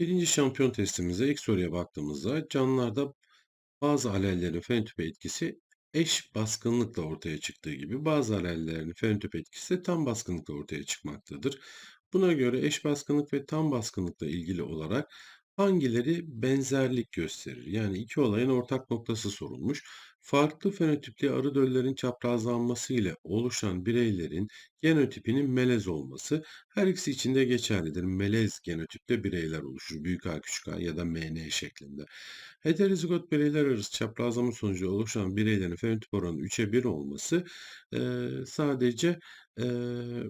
Birinci şampiyon testimizde ilk soruya baktığımızda canlılarda bazı alellerin fenotip etkisi eş baskınlıkla ortaya çıktığı gibi bazı alellerin fenotip etkisi tam baskınlıkla ortaya çıkmaktadır. Buna göre eş baskınlık ve tam baskınlıkla ilgili olarak hangileri benzerlik gösterir? Yani iki olayın ortak noktası sorulmuş. Farklı fenotipli arı döllerin çaprazlanması ile oluşan bireylerin genotipinin melez olması her ikisi için de geçerlidir. Melez genotipte bireyler oluşur. Büyük A küçük A ya da MN şeklinde. Heterozigot bireyler arası çaprazlama sonucu oluşan bireylerin fenotip oranı 3'e 1 olması eee, sadece Eee,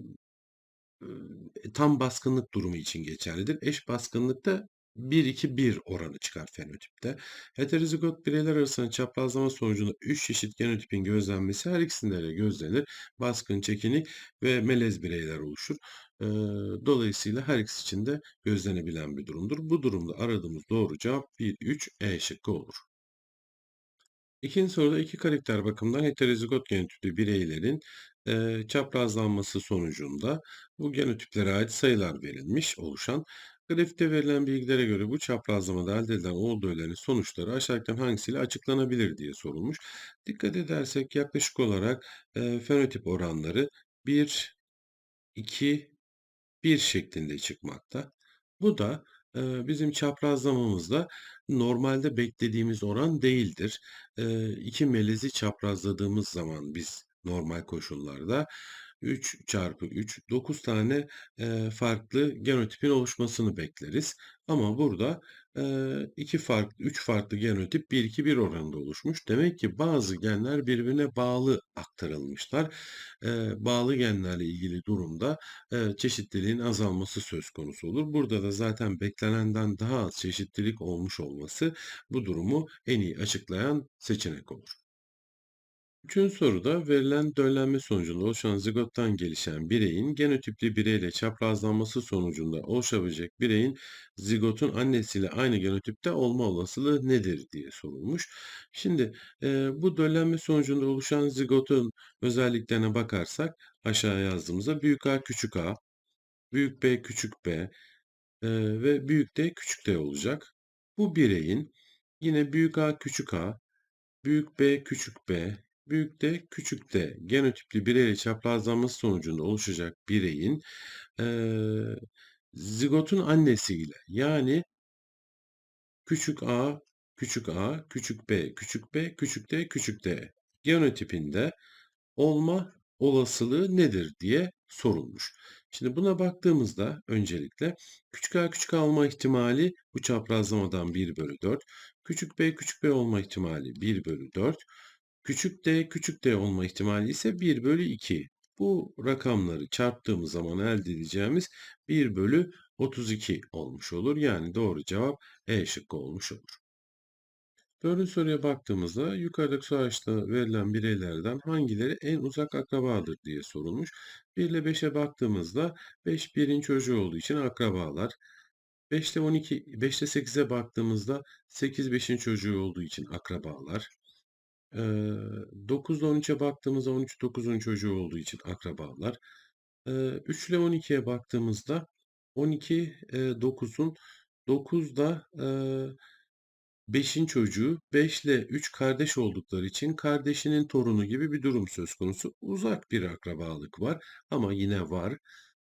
tam baskınlık durumu için geçerlidir. Eş baskınlıkta 1-2-1 oranı çıkar fenotipte. Heterozigot bireyler arasında çaprazlama sonucunda 3 çeşit genotipin gözlenmesi her ikisinde de gözlenir. Baskın, çekinik ve melez bireyler oluşur. Dolayısıyla her ikisi için de gözlenebilen bir durumdur. Bu durumda aradığımız doğru cevap 1-3 E şıkkı olur. İkinci soruda iki karakter bakımından heterozigot genotipli bireylerin eee, çaprazlanması sonucunda bu genotiplere ait sayılar verilmiş oluşan. Grafikte verilen bilgilere göre bu çaprazlamada elde edilen olduğu sonuçları aşağıdakilerden hangisiyle açıklanabilir diye sorulmuş. Dikkat edersek yaklaşık olarak eee, fenotip oranları 1, 2, 1 şeklinde çıkmakta. Bu da eee, bizim çaprazlamamızda normalde beklediğimiz oran değildir. Eee, iki melezi çaprazladığımız zaman biz normal koşullarda 3 çarpı 3 9 tane eee, farklı genotipin oluşmasını bekleriz. Ama burada eee, iki farklı 3 farklı genotip 1-2-1 oranında oluşmuş. Demek ki bazı genler birbirine bağlı aktarılmışlar. Eee, bağlı genlerle ilgili durumda eee, çeşitliliğin azalması söz konusu olur. Burada da zaten beklenenden daha az çeşitlilik olmuş olması bu durumu en iyi açıklayan seçenek olur. Üçüncü soruda verilen döllenme sonucunda oluşan zigottan gelişen bireyin genotipli bireyle çaprazlanması sonucunda oluşabilecek bireyin zigotun annesiyle aynı genotipte olma olasılığı nedir diye sorulmuş. Şimdi e, bu döllenme sonucunda oluşan zigotun özelliklerine bakarsak aşağı yazdığımızda büyük A küçük a, büyük B küçük b e, ve büyük D küçük D olacak. Bu bireyin yine büyük A küçük a, büyük B küçük b, büyük D, küçük D genotipli bireyle çaprazlanması sonucunda oluşacak bireyin eee, zigotun annesiyle yani küçük a, küçük a, küçük b, küçük b, küçük d, küçük d genotipinde olma olasılığı nedir diye sorulmuş. Şimdi buna baktığımızda öncelikle küçük a küçük a olma ihtimali bu çaprazlamadan 1 bölü 4. Küçük b küçük b olma ihtimali 1 bölü 4. Küçük d küçük d olma ihtimali ise 1 bölü 2. Bu rakamları çarptığımız zaman elde edeceğimiz 1 bölü 32 olmuş olur. Yani doğru cevap E şıkkı olmuş olur. Dördüncü soruya baktığımızda yukarıdaki sonuçta verilen bireylerden hangileri en uzak akrabadır diye sorulmuş. 1 ile 5'e baktığımızda 5 birin çocuğu olduğu için akrabalar. 5 ile 12, 5 ile 8'e baktığımızda 8 5'in çocuğu olduğu için akrabalar. Eee, 9'da 13'e baktığımızda 13 9'un çocuğu olduğu için akrabalar. Eee, 3 ile 12'ye baktığımızda 12 eee, 9'un 9 da eee, 5'in çocuğu 5 ile 3 kardeş oldukları için kardeşinin torunu gibi bir durum söz konusu. Uzak bir akrabalık var ama yine var.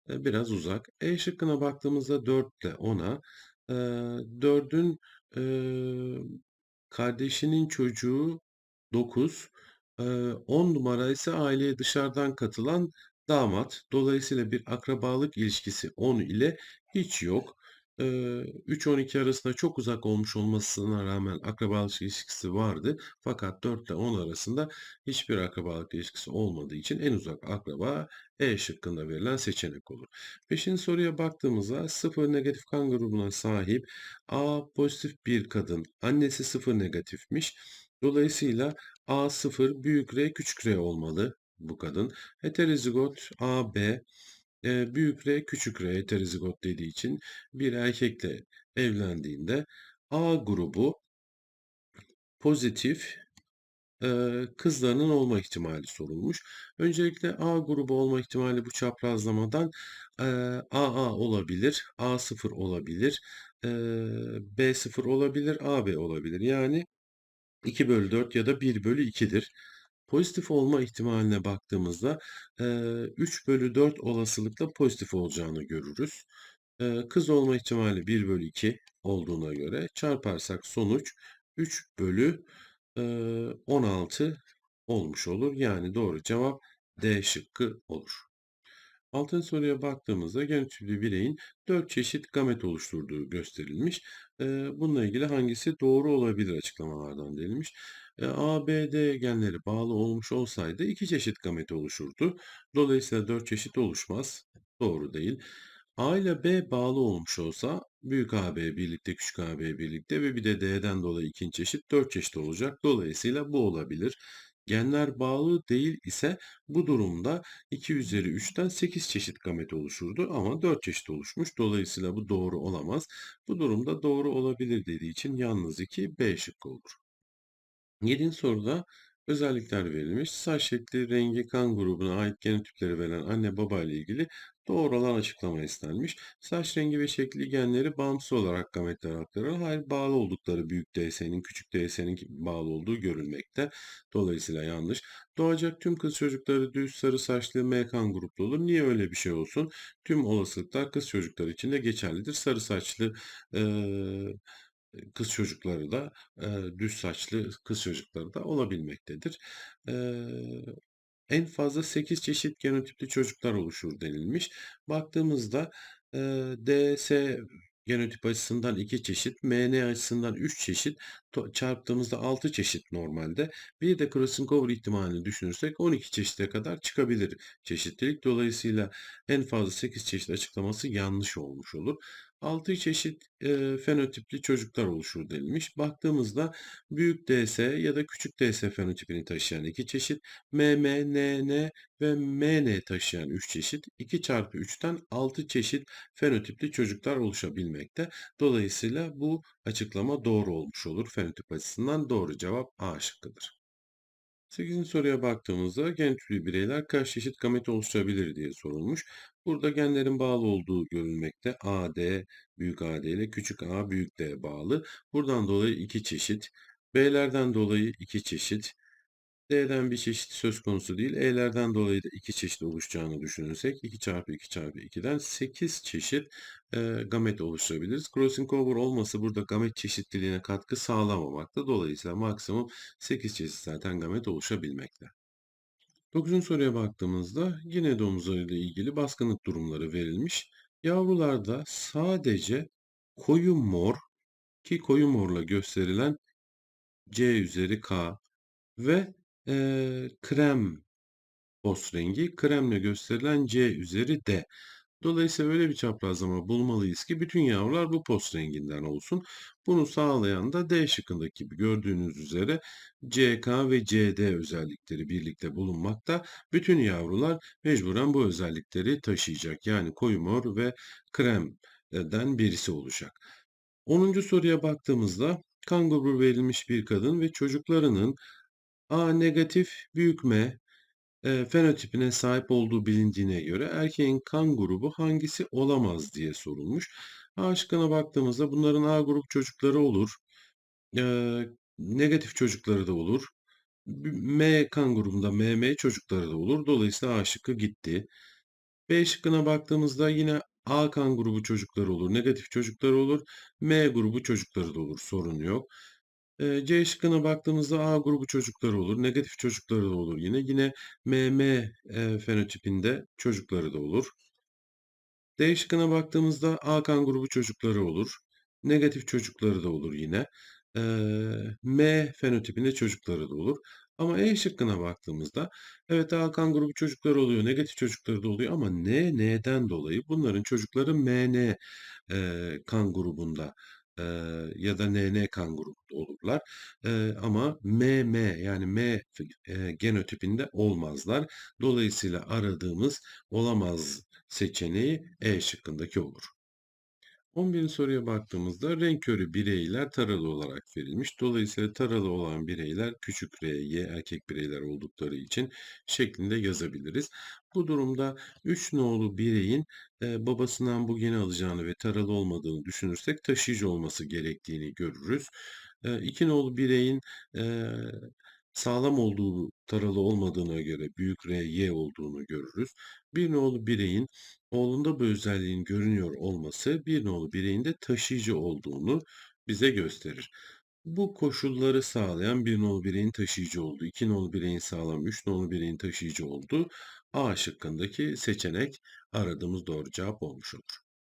Biraz uzak. E şıkkına baktığımızda 4 ile 10'a eee 4'ün eee, kardeşinin çocuğu 9. Eee, 10 numara ise aileye dışarıdan katılan damat. Dolayısıyla bir akrabalık ilişkisi 10 ile hiç yok. Eee, 3-12 arasında çok uzak olmuş olmasına rağmen akrabalık ilişkisi vardı. Fakat 4 ile 10 arasında hiçbir akrabalık ilişkisi olmadığı için en uzak akraba E şıkkında verilen seçenek olur. Beşinci soruya baktığımızda 0 negatif kan grubuna sahip A pozitif bir kadın, annesi 0 negatifmiş. Dolayısıyla A0 büyük R küçük R olmalı bu kadın. Heterozigot AB e, büyük R küçük R heterozigot dediği için bir erkekle evlendiğinde A grubu pozitif eee, kızlarının olma ihtimali sorulmuş. Öncelikle A grubu olma ihtimali bu çaprazlamadan, eee, AA olabilir, A0 olabilir, eee, B0 olabilir, AB olabilir. Yani 2/4 ya da 1/2'dir. Pozitif olma ihtimaline baktığımızda, eee, 3/4 olasılıkla pozitif olacağını görürüz. Kız olma ihtimali 1/2 olduğuna göre çarparsak sonuç 3/16 olmuş olur. Yani doğru cevap D şıkkı olur. Altıncı soruya baktığımızda genotipli bireyin 4 çeşit gamet oluşturduğu gösterilmiş. Bununla ilgili hangisi doğru olabilir açıklamalardan denilmiş. D genleri bağlı olmuş olsaydı 2 çeşit gamet oluşurdu. Dolayısıyla 4 çeşit oluşmaz. Doğru değil. A ile B bağlı olmuş olsa büyük AB birlikte küçük AB birlikte ve bir de D'den dolayı ikinci çeşit 4 çeşit olacak. Dolayısıyla bu olabilir. Genler bağlı değil ise bu durumda 2 üzeri 3'ten 8 çeşit gamet oluşurdu ama 4 çeşit oluşmuş. Dolayısıyla bu doğru olamaz. Bu durumda doğru olabilir dediği için yalnız 2 B şıkkı olur. Yedinci soruda özellikler verilmiş. Saç şekli, rengi, kan grubuna ait genotipleri veren anne baba ile ilgili doğru olan açıklama istenmiş. Saç rengi ve şekli genleri bağımsız olarak gametlere aktarılır. Hayır bağlı oldukları büyük DS'nin küçük DS'nin bağlı olduğu görülmekte. Dolayısıyla yanlış. Doğacak tüm kız çocukları düz sarı saçlı M kan gruplu olur. Niye öyle bir şey olsun? Tüm olasılıklar kız çocukları için de geçerlidir. Sarı saçlı eee kız çocukları da, eee, düz saçlı kız çocukları da olabilmektedir. Eee, en fazla 8 çeşit genotipli çocuklar oluşur denilmiş. Baktığımızda, eee, DS genotip açısından 2 çeşit, MN açısından 3 çeşit, çarptığımızda 6 çeşit normalde. Bir de crossing over ihtimalini düşünürsek 12 çeşite kadar çıkabilir çeşitlilik. Dolayısıyla en fazla 8 çeşit açıklaması yanlış olmuş olur. 6 çeşit, eee, fenotipli çocuklar oluşur denilmiş. Baktığımızda büyük DS ya da küçük DS fenotipini taşıyan 2 çeşit, MM, NN ve MN taşıyan 3 çeşit, 2 çarpı 3'ten 6 çeşit fenotipli çocuklar oluşabilmekte. Dolayısıyla bu açıklama doğru olmuş olur. Fenotip açısından doğru cevap A şıkkıdır. 8. soruya baktığımızda gen bireyler kaç çeşit gamet oluşturabilir diye sorulmuş. Burada genlerin bağlı olduğu görülmekte. A, D, büyük A, D ile küçük A, büyük D bağlı. Buradan dolayı iki çeşit. B'lerden dolayı iki çeşit. D'den bir çeşit söz konusu değil. E'lerden dolayı da iki çeşit oluşacağını düşünürsek 2 çarpı 2 çarpı 2'den 8 çeşit e, gamet oluşturabiliriz. Crossing over olması burada gamet çeşitliliğine katkı sağlamamakta. Dolayısıyla maksimum 8 çeşit zaten gamet oluşabilmekte. Dokuzuncu soruya baktığımızda yine domuzlarıyla ilgili baskınlık durumları verilmiş. Yavrularda sadece koyu mor ki koyu morla gösterilen C üzeri K ve eee, krem post rengi kremle gösterilen C üzeri D. Dolayısıyla öyle bir çaprazlama bulmalıyız ki bütün yavrular bu post renginden olsun. Bunu sağlayan da D şıkkındaki gibi gördüğünüz üzere CK ve CD özellikleri birlikte bulunmakta. Bütün yavrular mecburen bu özellikleri taşıyacak. Yani koyu mor ve kremden birisi olacak. 10. soruya baktığımızda kan grubu verilmiş bir kadın ve çocuklarının A negatif büyük M Eee, fenotipine sahip olduğu bilindiğine göre erkeğin kan grubu hangisi olamaz diye sorulmuş. A şıkkına baktığımızda bunların A grup çocukları olur. Eee, negatif çocukları da olur. M kan grubunda MM çocukları da olur. Dolayısıyla A şıkkı gitti. B şıkkına baktığımızda yine A kan grubu çocukları olur. Negatif çocukları olur. M grubu çocukları da olur. Sorun yok. C şıkkına baktığımızda A grubu çocukları olur. Negatif çocukları da olur yine. Yine MM, eee, fenotipinde çocukları da olur. D şıkkına baktığımızda A kan grubu çocukları olur. Negatif çocukları da olur yine. M fenotipinde çocukları da olur. Ama E şıkkına baktığımızda evet A kan grubu çocukları oluyor, negatif çocukları da oluyor ama N, N'den dolayı bunların çocukları MN eee, kan grubunda eee, ya da NN kan grubunda olurlar. Eee, ama MM yani M eee, genotipinde olmazlar. Dolayısıyla aradığımız olamaz seçeneği E şıkkındaki olur. 11. soruya baktığımızda renk körü bireyler taralı olarak verilmiş. Dolayısıyla taralı olan bireyler küçük r, y erkek bireyler oldukları için şeklinde yazabiliriz. Bu durumda 3 nolu bireyin e, babasından bu geni alacağını ve taralı olmadığını düşünürsek taşıyıcı olması gerektiğini görürüz. 2 nolu bireyin e, sağlam olduğu, taralı olmadığına göre büyük R, Y olduğunu görürüz. Bir nolu bireyin oğlunda bu özelliğin görünüyor olması bir nolu bireyin de taşıyıcı olduğunu bize gösterir. Bu koşulları sağlayan bir nolu bireyin taşıyıcı olduğu, iki nolu bireyin sağlam, üç nolu bireyin taşıyıcı olduğu A şıkkındaki seçenek aradığımız doğru cevap olmuş olur.